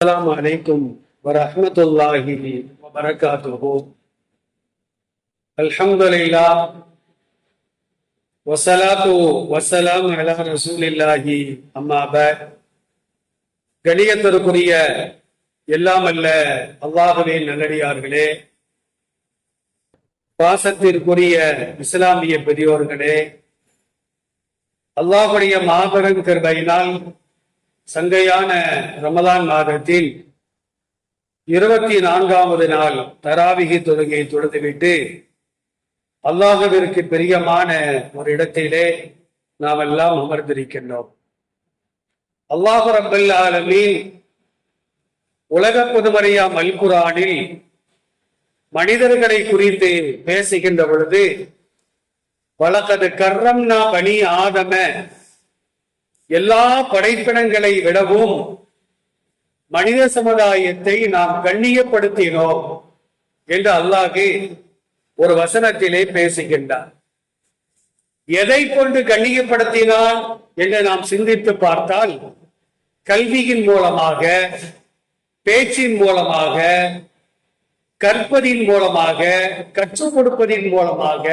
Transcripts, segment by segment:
السلام عليكم ورحمة الله وبركاته الحمد لله والصلاة والسلام على رسول الله أما بعد கணியத்திற்குரிய எல்லாம் அல்ல அல்லாஹுவே நல்லடியார்களே பாசத்திற்குரிய இஸ்லாமிய பெரியோர்களே அல்லாஹுடைய மாபெரும் கருபையினால் சங்கையான ரமதான் மாதத்தில் இருபத்தி நான்காவது நாள் தராவிகி தொழுகையை தொழுதுவிட்டு அல்லாஹவிற்கு பிரியமான ஒரு இடத்திலே நாம் எல்லாம் அமர்ந்திருக்கின்றோம். அல்லாஹு ரபுல் ஆலமீன் உலக பொதுமறையா மல்குரானில் மனிதர்களை குறித்து பேசுகின்ற பொழுது வழக்கது கர்ரம்னா பணி ஆதம எல்லா படைப்பினங்களை விடவும் மனித சமுதாயத்தை நாம் கண்ணியப்படுத்தினோம் என்று அல்லாஹு ஒரு வசனத்திலே பேசுகின்றார். எதை கொண்டு கண்ணியப்படுத்தினான் என்று நாம் சிந்தித்து பார்த்தால் கல்வியின் மூலமாக பேச்சின் மூலமாக கற்பதின் மூலமாக கற்றுக் கொடுப்பதின் மூலமாக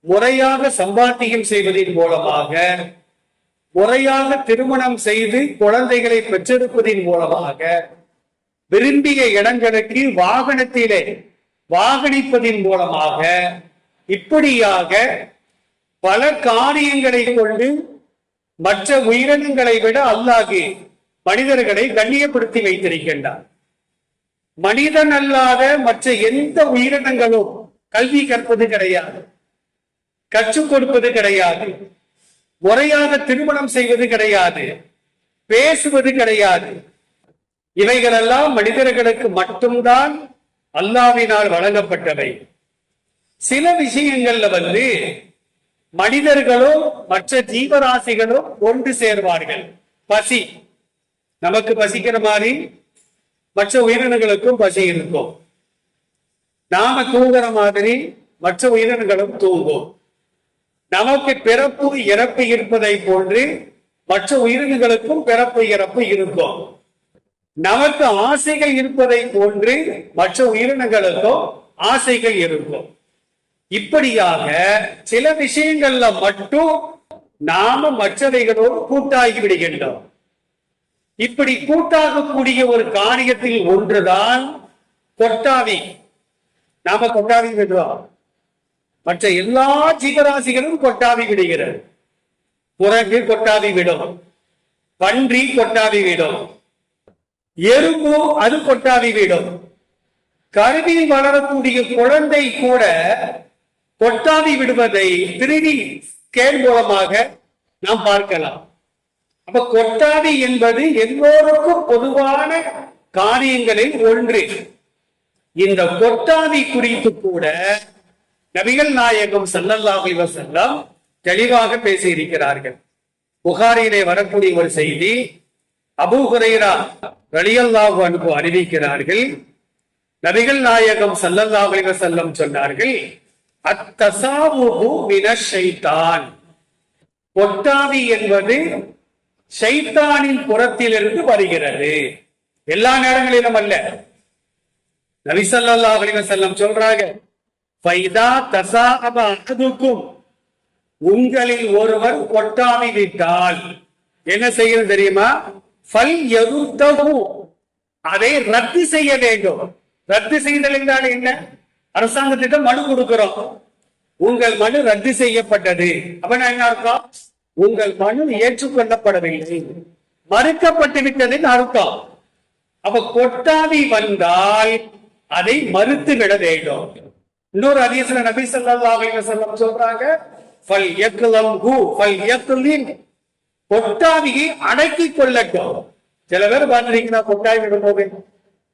முறையாக சம்பாத்தியம் செய்வதன் மூலமாக முறையாக திருமணம் செய்து குழந்தைகளை பெற்றெடுப்பதின் மூலமாக விரும்பிய இடங்களுக்கு வாகனத்திலே வாகனிப்பதின் மூலமாக இப்படியாக பல காரியங்களை கொண்டு மற்ற உயிரினங்களை விட அல்லாஹி மனிதர்களை கண்ணியப்படுத்தி வைத்திருக்கின்றார். மனிதன் அல்லாத மற்ற எந்த உயிரினங்களும் கல்வி கற்பது கிடையாது. கற்றுக் கொடுப்பது கிடையாது. முறையாக திருமணம் செய்வது கிடையாது பேசுவது கிடையாது. இவைகளெல்லாம் மனிதர்களுக்கு மட்டும்தான் அல்லாவினால் வழங்கப்பட்டவை. சில விஷயங்கள்ல வந்து மனிதர்களோ மற்ற ஜீவராசிகளோ ஒன்று சேர்வார்கள். பசி. நமக்கு பசிக்கிற மாதிரி மற்ற உயிரினங்களுக்கும் பசி இருக்கும். நாம தூங்குற மாதிரி மற்ற உயிரினங்களும் தூங்கும். நமக்கு பிறப்பு இறப்பு இருப்பதை போன்று மற்ற உயிரினங்களுக்கும் பிறப்பு இறப்பு இருக்கும். நமக்கு ஆசைகள் இருப்பதை போன்று மற்ற உயிரினங்களுக்கும் ஆசைகள் இருக்கும். இப்படியாக சில விஷயங்கள்ல மட்டும் நாம மற்றவைகளோடு கூட்டாகி விடுகின்றோம். இப்படி கூட்டாகக்கூடிய ஒரு காரியத்தில் ஒன்றுதான் கொட்டாவி. நாம கொட்டாவி விடுவோம் மற்ற எல்லா ஜீவராசிகளும் கொட்டாவி விடுகிறது. குரங்கு கொட்டாவி விடும். பன்றி கொட்டாவி விடும். எறும்பு அது கொட்டாவி விடும். கருவில் வளரக்கூடிய குழந்தை கூட கொட்டாவி விடுவதை திருடி ஸ்கேன் மூலமாக நாம் பார்க்கலாம். அப்ப கொட்டாவி என்பது எல்லோருக்கும் பொதுவான காரியங்களில் ஒன்று. இந்த கொட்டாவி குறித்து கூட நபிகள் நாயகம் சல்லல்லாஹு செல்லம் தெளிவாக பேசியிருக்கிறார்கள். புகாரிலே வரக்கூடிய ஒரு செய்தி அபு ஹுரைரா ரலியல்லாஹு அறிவிக்கிறார்கள். நபிகள் நாயகம் சல்லல்லாஹு செல்லம் சொன்னார்கள் அத்தசாவுகு மின ஷைத்தான் கொட்டாவி என்பது ஷைத்தானின் புறத்திலிருந்து வருகிறது. எல்லா நேரங்களிலும் அல்ல. நபிசல்லாஹ் செல்லம் சொல்றாங்க ஃபைதா தசாஅப அஹதுக்கும். உங்களில் ஒருவர் கொட்டாவி விட்டால் என்ன செய்யணும் தெரியுமா? ஃபல் எருத்தகு அதை ரத்து செய்ய வேண்டும். ரத்து செய்தல் என்றால் என்ன? அரசாங்கத்திடம் மனு கொடுக்கிறோம். உங்கள் மனு ரத்து செய்யப்பட்டது. அப்ப நான் என்ன அர்த்தம்? உங்கள் மனு ஏற்றுக்கொள்ளப்படவில்லை. மறுக்கப்பட்டு விட்டதுன்னு அர்த்தம். அப்ப கொட்டாவி வந்தால் அதை மறுத்து விட வேண்டும். இன்னொரு அதிசல நபி ஸல்லல்லாஹு அலைஹி வஸல்லம் சொல்றாங்க ஃபல் யக்லம் ஹு ஃபல் யக்லின் கொட்டாவியை அடக்கி கொள்ளட்டும் சில பேர் பாத்துறீங்கன்னா கொட்டாய் விடும்போது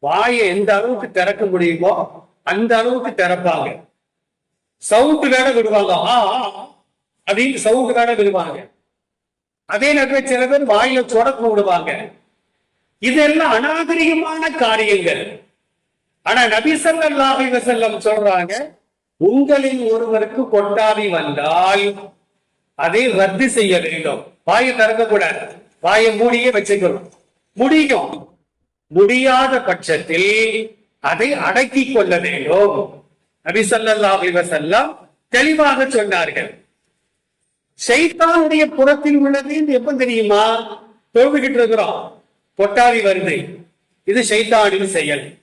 வாயை எந்த அளவுக்கு திறக்க முடியுமோ அந்த அளவுக்கு திறப்பாங்க. சவுட்டு வேற விடுவாங்க. ஆ அப்படின்னு சவுண்ட் வேற விடுவாங்க. அதே நேரத்தில் சில பேர் வாயில சொடக்கு விடுவாங்க இதெல்லாம் அநாகரிகமான காரியங்கள். ஆனா நபி வசல்லம் சொல்றாங்க உங்களில் ஒருவருக்கு கொட்டாவி வந்தால் அதை ரத்து செய்ய வேண்டும். வாயை திறக்கக்கூடாது. வாயை மூடியே வச்சுக்கணும். முடியும். முடியாத பட்சத்தில் அதை அடக்கிக் கொள்ள வேண்டும். நபிசல்லாஹி ஸல்லல்லாஹு தெளிவாக சொன்னார்கள். சைத்தானுடைய புறத்தில் உள்ளது எப்ப தெரியுமா? தொழுதுகிட்டு இருக்கிறோம். கொட்டாவி வருது. இது சைத்தானின் செயல்.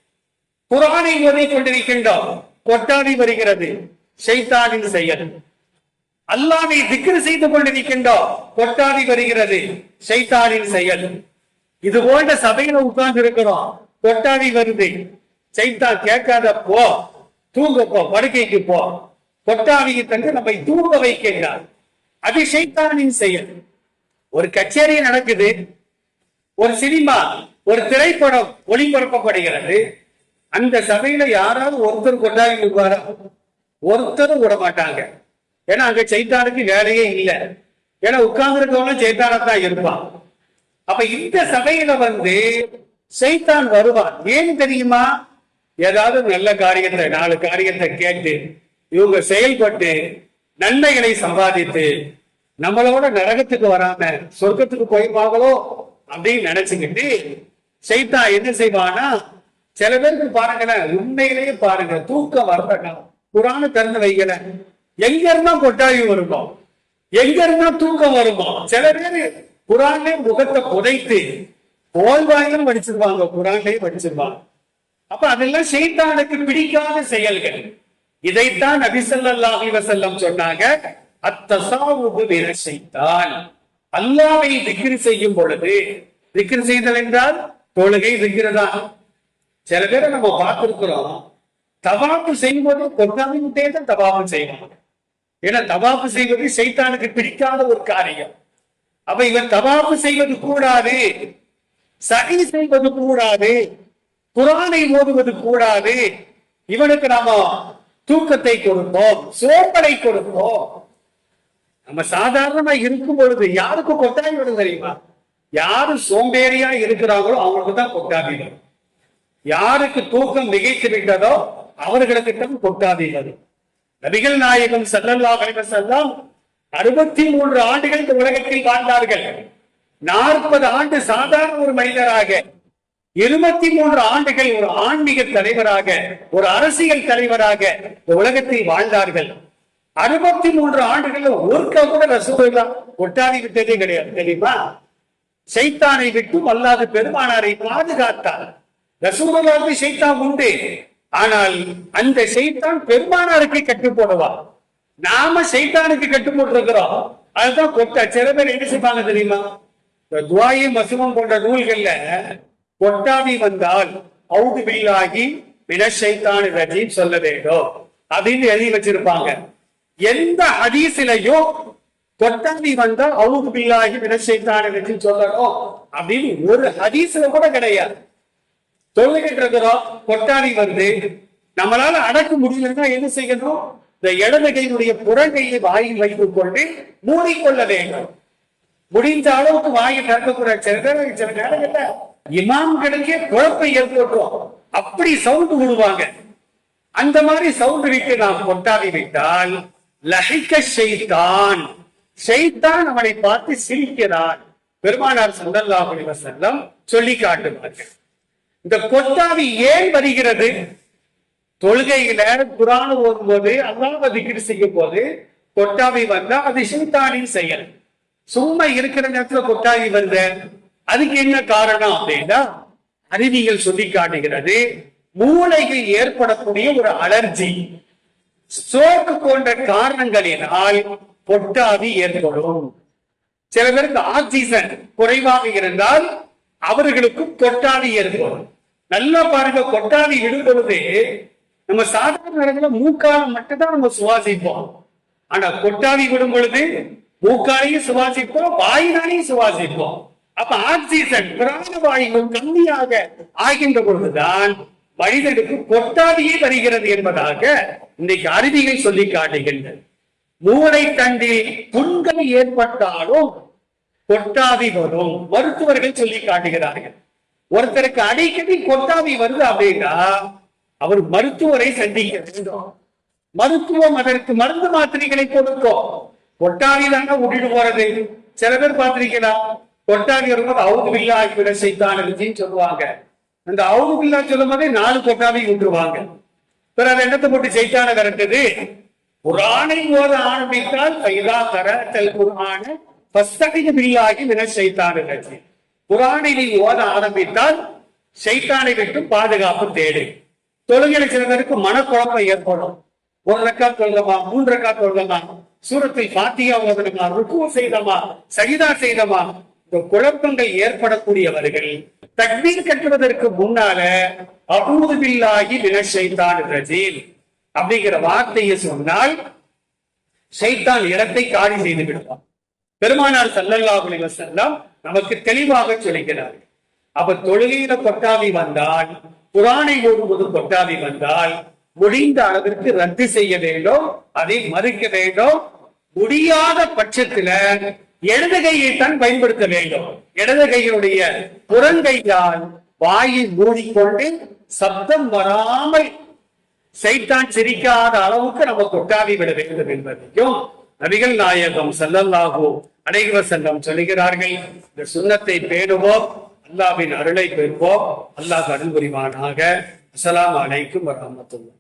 குரானை ஓதி கொண்டிருக்கின்றோம் கொட்டாடி வருகிறது. செய்தானின் செயல். அல்லாவை திக்ரு செய்து கொண்டிருக்கின்றோம். கொட்டாவி வருகிறது. செய்தானின் செயல். இது போன்ற சபையில உட்கார்ந்து இருக்கிறோம் கொட்டாவி வருது. செய்தா கேட்காத போ தூங்க போ படுக்கைக்கு போ. கொட்டாவியை தந்து நம்மை தூங்க வைக்கின்றார். அது ஷைத்தானின் செயல். ஒரு கச்சேரி நடக்குது. ஒரு சினிமா ஒரு திரைப்படம் ஒளிபரப்பப்படுகிறது. அந்த சபையில யாராவது ஒருத்தர் கொண்டாடி இருப்பாரா ஒருத்தரும் விட மாட்டாங்க. ஏன்னா அங்க சைத்தானுக்கு வேலையே இல்லை. ஏன்னா உட்கார்ந்து இருக்கவங்க சைத்தானா இருப்பான். அப்ப இந்த சபையில வந்து சைத்தான் வருவான். ஏன் தெரியுமா? ஏதாவது நல்ல காரியத்தை நாலு காரியத்தை கேட்டு இவங்க செயல்பட்டு நன்மைகளை சம்பாதித்து நம்மளோட நரகத்துக்கு வராம சொர்க்கத்துக்கு போயிருப்பாங்களோ அப்படின்னு நினைச்சுக்கிட்டு சைத்தா என்ன செய்வானா சில பேருக்கு பாருங்களேன் உண்மையிலேயே பாருங்க தூக்கம் வரலன்னா குரான திறந்து வைக்கல. எங்க இருந்தா கொட்டாயி வருமோ? எங்க இருந்தா தூக்கம் வருமோ? சில பேரு குரானே முகத்தை புதைத்து போல்வாயிலும் படிச்சிருவாங்க குரான்லயே படிச்சிருவாங்க. அப்ப அதெல்லாம் செய்தானுக்கு பிடிக்காத செயல்கள். இதைத்தான் நபிசல்லாஹி வசல்லம் சொன்னாங்க அத்தசாவுபு வேற செய்தால் அல்லாவை திக்ரி செய்யும் பொழுது திக்ர் செய்தல் என்றால் தொழுகை திக்ர் தான் சில பேரை நம்ம பார்த்திருக்கிறோம் தவாப்பு செய்வது கொண்டாவிட்டே தான் தவாப்பு செய்வாங்க. ஏன்னா தவாப்பு செய்வது சைத்தானுக்கு பிடிக்காத ஒரு காரியம். அப்ப இவன் தவாப்பு செய்வது கூடாது சகி செய்வது கூடாது குரானை ஓதுவது கூடாது இவனுக்கு நாம தூக்கத்தை கொடுப்போம் சோம்பலை கொடுப்போம். நம்ம சாதாரணமா இருக்கும் பொழுது யாருக்கு கொட்டாய் வரும் தெரியுமா? யாரு சோம்பேறியா இருக்கிறாங்களோ அவங்களுக்கு தான் கொட்டாவி வரும் யாருக்கு தூக்கம் மிகைத்து விட்டதோ அவர்களுக்கு கொட்டாதீர்கள் நபிகள் நாயகம் செல்லல்லா அலைஹி அறுபத்தி மூன்று ஆண்டுகள் இந்த உலகத்தில் வாழ்ந்தார்கள். நாற்பது ஆண்டு சாதாரண ஒரு மனிதராக இருபத்தி மூன்று ஆண்டுகள் ஒரு ஆன்மீக தலைவராக ஒரு அரசியல் தலைவராக இந்த உலகத்தில் வாழ்ந்தார்கள். அறுபத்தி மூன்று ஆண்டுகள் ஒருக்க கூட ரசூலுல்லா ஒட்டாதி விட்டதே கிடையாது தெரியுமா? சைத்தானை விட்டும் அல்லாத பெருமானாரை பாதுகாத்தார். ரசூலுல்லாவுக்கு சைத்தான் உண்டு. ஆனால் அந்த சைத்தான் பெருமானாருக்கு கட்டு போடுவா நாம சைத்தானுக்கு கட்டு போட்டிருக்கிறோம் அதுதான் கொட்ட சில பேர் என்ன செய்வாங்க தெரியுமா? இந்த துவாயி மசுமம் போன்ற நூல்கள்ல கொட்டாவி வந்தால் அவுது பில்லாகி வினசைத்தான் ரஜீம் சொல்ல வேண்டும். அப்படின்னு எழுதி வச்சிருப்பாங்க. எந்த ஹதீசிலையும் கொட்டாவி வந்தா அவுது பில்லாகி வினசைத்தான் ரஜீம் சொல்லணும். அப்படின்னு ஒரு ஹதீஸ்ல கூட கிடையாது. சொல்லிக்கிட்டு இருக்கிறோம் கொட்டாவி வருது. நம்மளால அடக்க முடியலன்னா என்ன செய்யணும்? இந்த இடது கையினுடைய புறங்கையை வாயில் வைத்துக் கொண்டு மூடிக்கொள்ள வேண்டும். முடிந்த அளவுக்கு வாயை திறக்கக்கூடாது. சில நேரம் சில நேரங்கள்ல இமாம்களுக்கே குழப்பம் ஏற்பட்டுரும் அப்படி சவுண்ட் விடுவாங்க. அந்த மாதிரி சவுண்டு விட்டு நாம் கொட்டாவி விட்டால் லஹிக்க செய்தான் செய்தான் அவனை பார்த்து சிரிக்கிறான். பெருமானார் சந்தல்லா செல்லம் சொல்லி காட்டுவார்கள். இந்த கொட்டாவி ஏன் வருகிறது? தொழுகையில குரான் ஓதும்போது அல்லாஹ் திக்ர் செய்யும் போது கொட்டாவி வந்தா அது ஷைத்தானின் செயல். சும்மா இருக்கிற நேரத்துல கொட்டாவி வந்த அதுக்கு என்ன காரணம் அப்படின்னா அறிவியல் சொல்லி காட்டுகிறது மூளையில் ஏற்படக்கூடிய ஒரு அலர்ஜி. ஸ்ட்ரோக் போன்ற காரணங்களினால் கொட்டாவி ஏற்படும். சில பேருக்கு ஆக்சிஜன் குறைவாக இருந்தால் அவர்களுக்கும் கொட்டாவி ஏற்படும் நல்லா பாருங்க கொட்டாவி இடும்பொழுது நம்ம சாதாரண நேரத்துல மூக்கால மட்டும்தான் நம்ம சுவாசிப்போம். ஆனா கொட்டாவி விடும் பொழுது மூக்காலையும் சுவாசிப்போம் வாயினாலையும் சுவாசிப்போம். அப்ப ஆக்சிஜன் பிராணவாயு கம்மியாக ஆகின்ற பொழுதுதான் மனிதனுக்கு கொட்டாவியே வருகிறது என்பதாக இன்னைக்கு அறிவியல் சொல்லி காட்டுகின்றன. மூளை தண்டில் புண்கள் ஏற்பட்டாலும் கொட்டாவி வரும் மருத்துவர்கள் சொல்லி காட்டுகிறார்கள். ஒருத்தருக்கு அடிக்கடி கொட்டாவி வருது அப்படின்னா அவர் மருத்துவரை சந்திக்க வேண்டும். மருத்துவம் அதற்கு மருந்து மாத்திரைகளை கொடுக்கும். கொட்டாவி தாங்க விட்டுட்டு போறது? சில பேர் பார்த்திருக்கலாம் கொட்டாவி வரும்போது அவுது பில்லா விட செய்தான் சொல்லுவாங்க. அந்த அவுதுபில்லா சொல்லும் போதே நாலு கொட்டாவி விட்டுருவாங்க பிறகு எண்ணத்தை போட்டு செய்தான விரட்டுது? குரானை ஓத ஆரம்பித்தால் பைதா தர தல் குரான பஸ்தகித பில்லாகி மின சைத்தான ஓத ஆரம்பித்தால் சைத்தானை விட்டு பாதுகாப்பு தேடு. தொழுகையில சில மனக்குழப்பம் ஏற்படும். ஒரு ரக்கா தொழுதமா மூன்று ரக்கா தொழுதமா சூரத்தில் பாத்தியா ஓதனமா ருக்கு செய்தமா சகிதா செய்தமா இந்த குழப்பங்கள் ஏற்படக்கூடியவர்கள் தக்பீர் கட்டுவதற்கு முன்னால அபூதுபில்லாகி வின வினஷைத்தான் ரஜீல் அப்படிங்கிற வார்த்தையை சொன்னால் சைத்தான் இடத்தை காலி செய்து விடுவான். பெருமானார் சல்லல்லாஹுலி வசல்லாம் நமக்கு தெளிவாக சொல்கிறார் அப்ப தொழுகையில கொட்டாவி வந்தால் குரானை ஓடும்போது கொட்டாவி வந்தால் முடிந்த அளவிற்கு ரத்து செய்ய வேண்டும் அதை மறுக்க வேண்டும். முடியாத பட்சத்துல இடது கையை தான் பயன்படுத்த வேண்டும். இடது கையினுடைய புறங்கையால் வாயை மூடிக்கொண்டு சப்தம் வராமல் சைத்தான் சிரிக்காத அளவுக்கு நம்ம கொட்டாவி விட வேண்டும் என்பதையும் நபிகள் நாயகம் செல்லல்லாஹோ அனைவர் செல்லம் சொல்லுகிறார்கள் இந்த சுன்னத்தை பேணுவோம் அல்லாஹ்வின் அருளை பெறுவோம். அல்லாஹ் அருள் புரிவானாக அஸ்லாம் அலைக்கும் வரஹ்மத்துல்லாஹ்